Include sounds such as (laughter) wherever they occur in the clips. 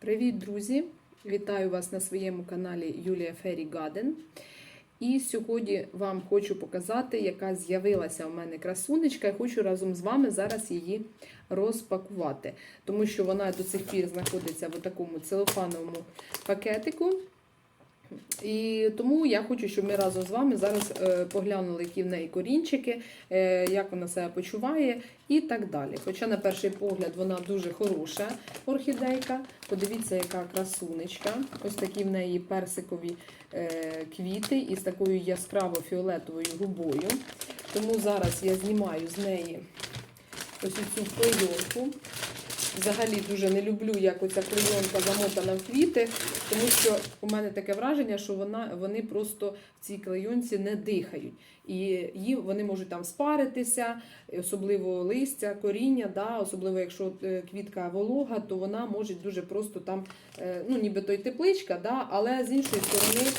Привіт, друзі! Вітаю вас на своєму каналі Юлія Фері Гаден. І сьогодні вам хочу показати, яка з'явилася у мене красунечка. Я хочу разом з вами зараз її розпакувати, тому що вона до цих пір знаходиться в такому целофановому пакетику. І тому я хочу, щоб ми разом з вами зараз е, поглянули, які в неї корінчики, е, як вона себе почуває і так далі. Хоча, на перший погляд, вона дуже хороша орхідейка. Подивіться, яка красунечка. Ось такі в неї персикові е, квіти із такою яскраво-фіолетовою губою. Тому зараз я знімаю з неї ось цю клейонку. Взагалі дуже не люблю, як оця клейонка замотана в квіти, тому що у мене таке враження, що вона, вони просто в цій клейонці не дихають. І їм вони можуть там спаритися, особливо листя, коріння, да, особливо якщо е, квітка волога, то вона може дуже просто там, е, ну ніби той тепличка, да, але з іншої сторони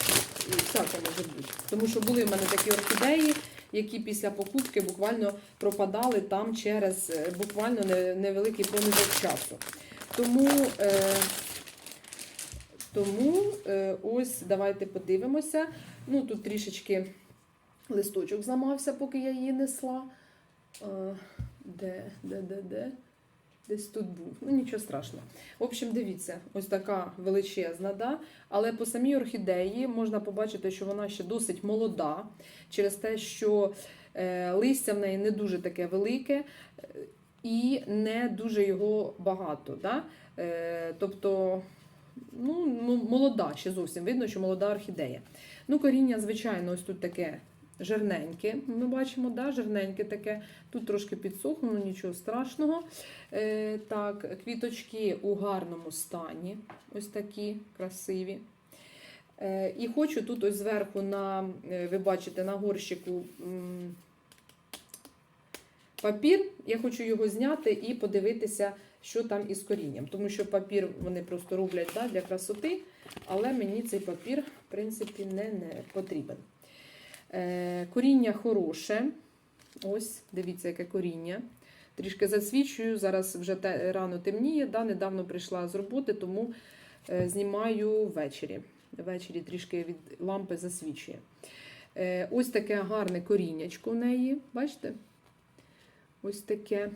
і всяке може бути. Тому що були в мене такі орхідеї, які після покупки буквально пропадали там через е, буквально невеликий проміжок часу. Тому, е, тому е, ось давайте подивимося. Ну, тут трішечки листочок зламався, поки я її несла. Де, де, де, де? Десь тут був. Ну, нічого страшного. В общем, дивіться, ось така величезна, да? але по самій орхідеї можна побачити, що вона ще досить молода, через те, що е, листя в неї не дуже таке велике е, і не дуже його багато. Да? Е, тобто, ну, молода ще зовсім видно, що молода орхідея. Ну, коріння, звичайно, ось тут таке жирненьке. Ми бачимо, да? жирненьке таке. Тут трошки підсохло, ну нічого страшного. Е, так, квіточки у гарному стані. Ось такі красиві. Е, і хочу тут ось зверху на, е, ви бачите, на горщику папір. Я хочу його зняти і подивитися, що там із корінням. Тому що папір вони просто роблять да, для красоти, але мені цей папір, в принципі, не, не потрібен. Е, коріння хороше. Ось, дивіться, яке коріння. Трішки засвічую. Зараз вже те, рано темніє. Да, недавно прийшла з роботи, тому е, знімаю ввечері. Ввечері трішки від лампи засвічує. Е, ось таке гарне коріннячко в неї. Бачите? Ось таке.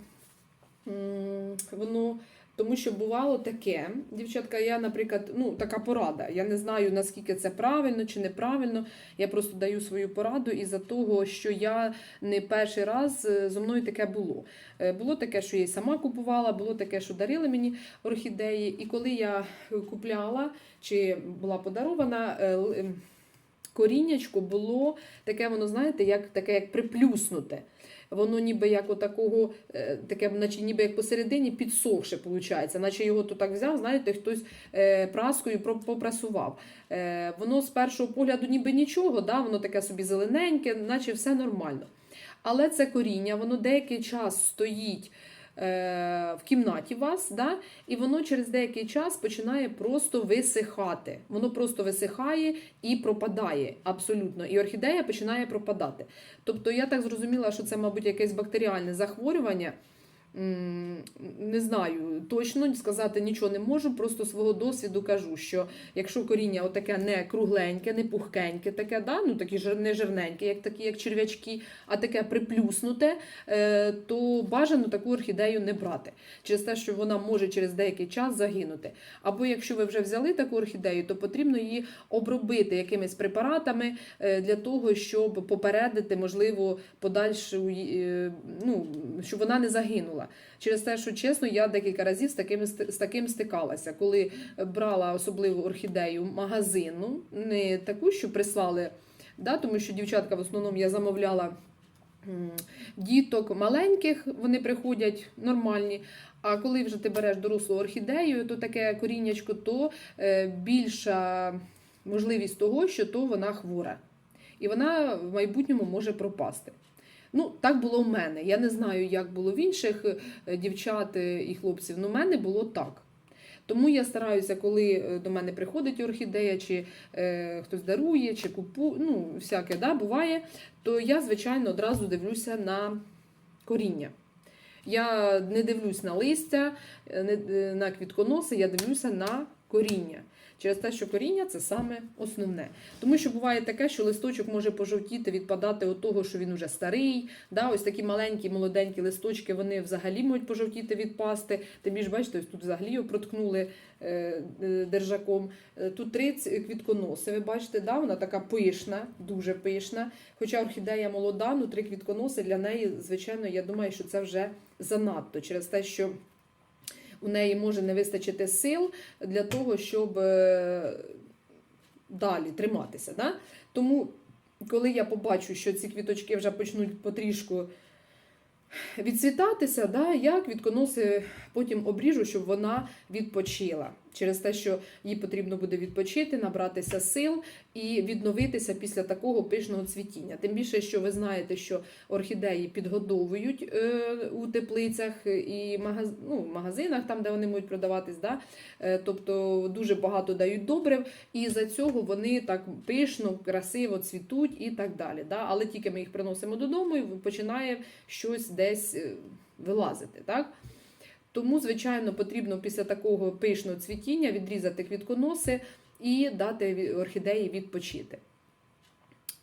Воно. Тому що бувало таке, дівчатка, я, наприклад, ну, така порада. Я не знаю, наскільки це правильно чи неправильно. Я просто даю свою пораду із-за того, що я не перший раз е, зо мною таке було. Е, Було таке, що я й сама купувала, було таке, що дарили мені орхідеї. І коли я купляла чи була подарована, е, ем, коріннячко було таке, воно, знаєте, як таке як приплюснуте. Воно ніби як отакого, е, таке, наче ніби як посередині підсохше, виходить. Наче його то так взяв, знаєте, хтось е, праскою попрасував. Е, Воно з першого погляду ніби нічого, да? воно таке собі зелененьке, наче все нормально. Але це коріння, воно деякий час стоїть в кімнаті вас, да? і воно через деякий час починає просто висихати. Воно просто висихає і пропадає абсолютно. І орхідея починає пропадати. Тобто я так зрозуміла, що це, мабуть, якесь бактеріальне захворювання. Не знаю, точно сказати нічого не можу, просто свого досвіду кажу, що якщо коріння отаке не кругленьке, не пухкеньке, таке, да? ну такі жир- не жирненьке, як такі, як черв'ячки, а таке приплюснуте, е, то бажано таку орхідею не брати. Через те, що вона може через деякий час загинути. Або якщо ви вже взяли таку орхідею, то потрібно її обробити якимись препаратами е, для того, щоб попередити, можливо, подальшу, е, ну, щоб вона не загинула. Через те, що чесно, я декілька разів з таким, з таким стикалася, коли брала особливо орхідею магазину, не таку, що прислали, да, тому що дівчатка в основному я замовляла. Діток маленьких, вони приходять нормальні. А коли вже ти береш дорослу орхідею, то таке коріннячко, то е, більша можливість того, що то вона хвора. І вона в майбутньому може пропасти. Ну, так було в мене. Я не знаю, як було в інших е, дівчат е, і хлопців. але в мене було так. Тому я стараюся, коли е, до мене приходить орхідея, чи е, хтось дарує, чи купує, ну, всяке да, буває, то я, звичайно, одразу дивлюся на коріння. Я не дивлюсь на листя, на квітконоси, я дивлюся на коріння. Через те, що коріння це саме основне. Тому що буває таке, що листочок може пожовтіти, відпадати від того, що він вже старий. Да? Ось такі маленькі, молоденькі листочки, вони взагалі можуть пожовтіти, відпасти. Тим більш, бачите, ось тут взагалі його проткнули е, е, держаком. Е, Тут три квітконоси, ви бачите, да? вона така пишна, дуже пишна. Хоча орхідея молода, ну три квітконоси для неї, звичайно, я думаю, що це вже занадто через те, що у неї може не вистачити сил для того, щоб е, далі триматися. Да? Тому, коли я побачу, що ці квіточки вже почнуть потрішку відцвітатися, да, я квітконоси потім обріжу, щоб вона відпочила. Через те, що їй потрібно буде відпочити, набратися сил і відновитися після такого пишного цвітіння. Тим більше, що ви знаєте, що орхідеї підгодовують е, у теплицях і магаз... ну, в магазинах, там, де вони можуть продаватись. Да? Е, тобто дуже багато дають добрив, і за цього вони так пишно, красиво цвітуть і так далі. Да? Але тільки ми їх приносимо додому і починає щось десь е, вилазити. Так? Тому, звичайно, потрібно після такого пишного цвітіння відрізати квітконоси і дати орхідеї відпочити.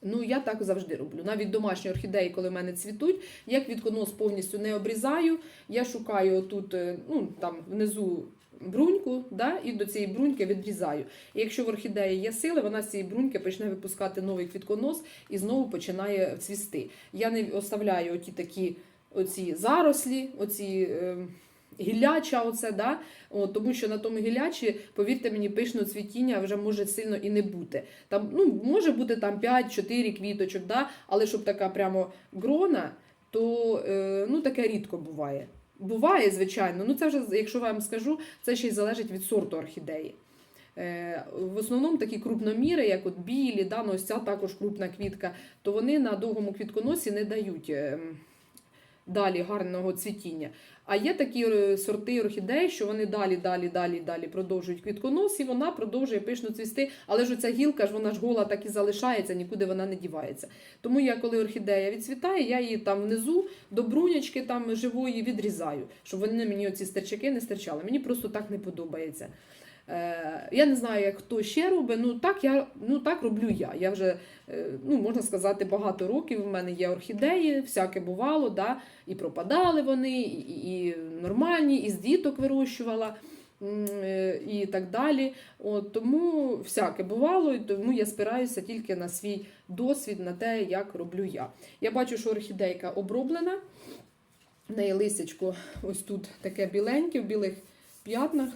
Ну, я так завжди роблю. Навіть домашні орхідеї, коли в мене цвітуть, я квітконос повністю не обрізаю. Я шукаю тут, е, ну там внизу бруньку, да, і до цієї бруньки відрізаю. І якщо в орхідеї є сили, вона з цієї бруньки почне випускати новий квітконос і знову починає цвісти. Я не оставляю оті такі оці зарослі, оці. Е, Гілляча, оце, да? От, тому що на тому гіллячі, повірте мені, пишного цвітіння вже може сильно і не бути. Там, ну, може бути там 5-4 квіточок, да? але щоб така прямо грона, то е, ну, таке рідко буває. Буває, звичайно, ну це вже, якщо вам скажу, це ще й залежить від сорту орхідеї. Е, В основному такі крупноміри, як от білі, да, ну ось ця також крупна квітка, то вони на довгому квітконосі не дають е, далі гарного цвітіння. А є такі е, сорти орхідей, що вони далі, далі, далі, далі продовжують квітконос, і вона продовжує пишно цвісти. Але ж оця гілка ж вона ж гола так і залишається, нікуди вона не дівається. Тому я, коли орхідея відцвітає, я її там внизу до брунячки там живої відрізаю, щоб вони мені оці стерчаки не стирчали. Мені просто так не подобається. Е, я не знаю, як хто ще робить. Ну так я ну так роблю я. Я вже е, ну можна сказати багато років. В мене є орхідеї, всяке бувало, да, і пропадали вони, і, і, і нормальні, і з діток вирощувала. е, І так далі. От, тому всяке бувало, і тому я спираюся тільки на свій досвід, на те, як роблю я. Я бачу, що орхідейка оброблена. В неї лисячко ось тут таке біленьке, в білих п'ятнах.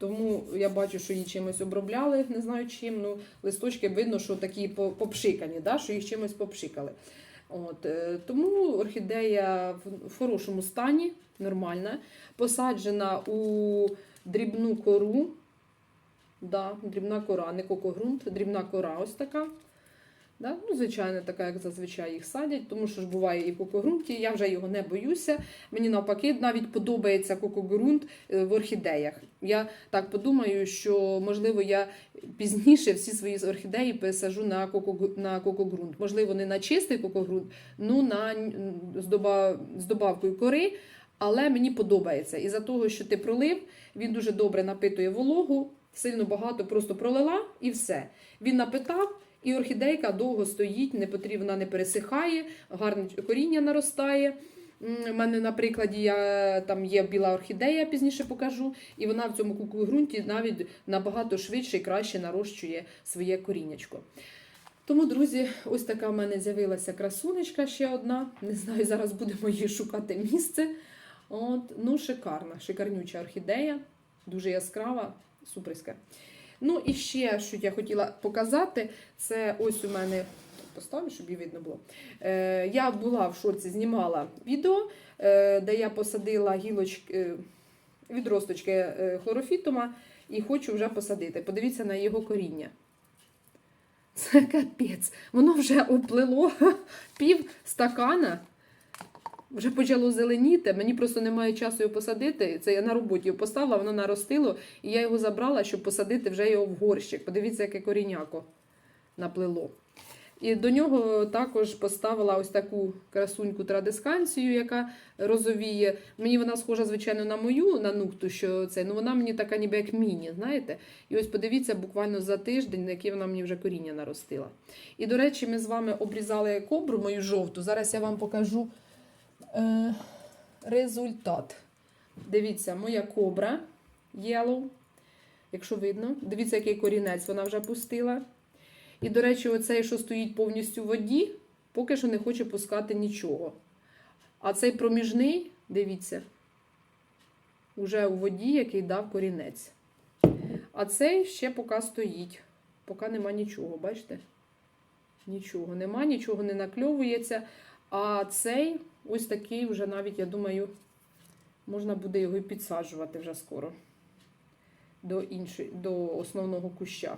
Тому я бачу, що її чимось обробляли, не знаю чим. Ну, листочки видно, що такі по- попшикані, да, що їх чимось попшикали. От, е, тому орхідея в хорошому стані, нормальна, посаджена у дрібну кору. Да, дрібна кора, не кокогрунт, дрібна кора ось така. Да? Ну, звичайно, така, як зазвичай їх садять, тому що ж буває і кокогрунті, я вже його не боюся. Мені навпаки навіть подобається кокогрунт е, в орхідеях. Я так подумаю, що можливо я пізніше всі свої орхідеї пересажу на, на кокогрунт. Можливо, не на чистий кокогрунт, ну на з добавкою кори. Але мені подобається. І за того, що ти пролив, він дуже добре напитує вологу, сильно багато просто пролила і все. Він напитав, і орхідейка довго стоїть, не потрібна, не пересихає, гарне коріння наростає. У мене на прикладі я, там є біла орхідея, пізніше покажу, і вона в цьому кукурунті навіть набагато швидше і краще нарощує своє коріннячко. Тому, друзі, ось така в мене з'явилася красунечка ще одна. Не знаю, зараз будемо їй шукати місце. От, ну, шикарна, шикарнюча орхідея, дуже яскрава, суперська. Ну і ще, що я хотіла показати, це ось у мене. Поставлю, щоб її видно було. Е, я була в шоці, знімала відео, е, де я посадила гілочки, е, відросточки е, хлорофітума і хочу вже посадити. Подивіться на його коріння. Це капець. Воно вже оплило (laughs) пів стакана. Вже почало зеленіти. Мені просто немає часу його посадити. Це я на роботі його поставила, воно наростило, і я його забрала, щоб посадити вже його в горщик. Подивіться, яке коріняко наплило. І до нього також поставила ось таку красуньку традисканцію, яка розовіє. Мені вона схожа, звичайно, на мою на нукту, що це, ну вона мені така ніби як міні, знаєте. І ось подивіться, буквально за тиждень, на яке вона мені вже коріння наростила. І, до речі, ми з вами обрізали кобру мою жовту. Зараз я вам покажу е, результат. Дивіться, моя кобра yellow, якщо видно. Дивіться, який корінець вона вже пустила. І, до речі, оцей, що стоїть повністю в воді, поки що не хоче пускати нічого. А цей проміжний, дивіться, уже у воді, який дав корінець. А цей ще поки стоїть. Поки нема нічого, бачите? Нічого нема, нічого не накльовується. А цей ось такий вже навіть, я думаю, можна буде його і підсаджувати вже скоро до, іншої, до основного куща.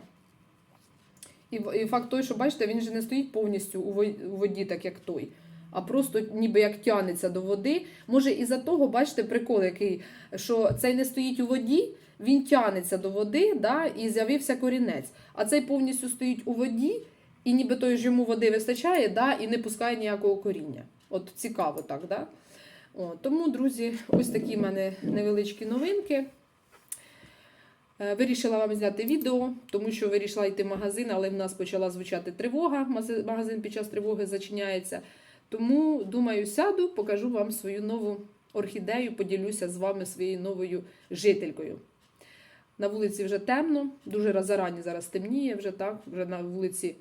І, і факт той, що бачите, він же не стоїть повністю у воді, так як той, а просто ніби як тянеться до води. Може, із-за того, бачите, прикол який, що цей не стоїть у воді, він тянеться до води, да, і з'явився корінець. А цей повністю стоїть у воді, і ніби той ж йому води вистачає, да, і не пускає ніякого коріння. От цікаво так, да? О, тому, друзі, ось такі в мене невеличкі новинки. Е, Вирішила вам зняти відео, тому що вирішила йти в магазин, але в нас почала звучати тривога. Магазин під час тривоги зачиняється. Тому, думаю, сяду, покажу вам свою нову орхідею, поділюся з вами своєю новою жителькою. На вулиці вже темно, дуже зарані зараз темніє, вже так, вже на вулиці,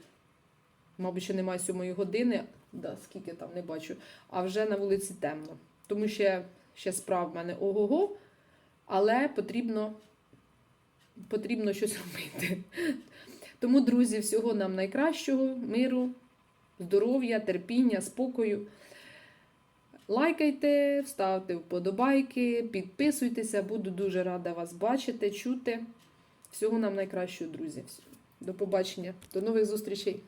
мабуть, ще немає сьомої години, да, скільки там не бачу, а вже на вулиці темно. Тому ще, ще справ в мене ого-го, але потрібно потрібно щось робити. Тому, друзі, всього нам найкращого, миру, здоров'я, терпіння, спокою. Лайкайте, ставте вподобайки, підписуйтеся, буду дуже рада вас бачити, чути. Всього нам найкращого, друзі. До побачення, до нових зустрічей!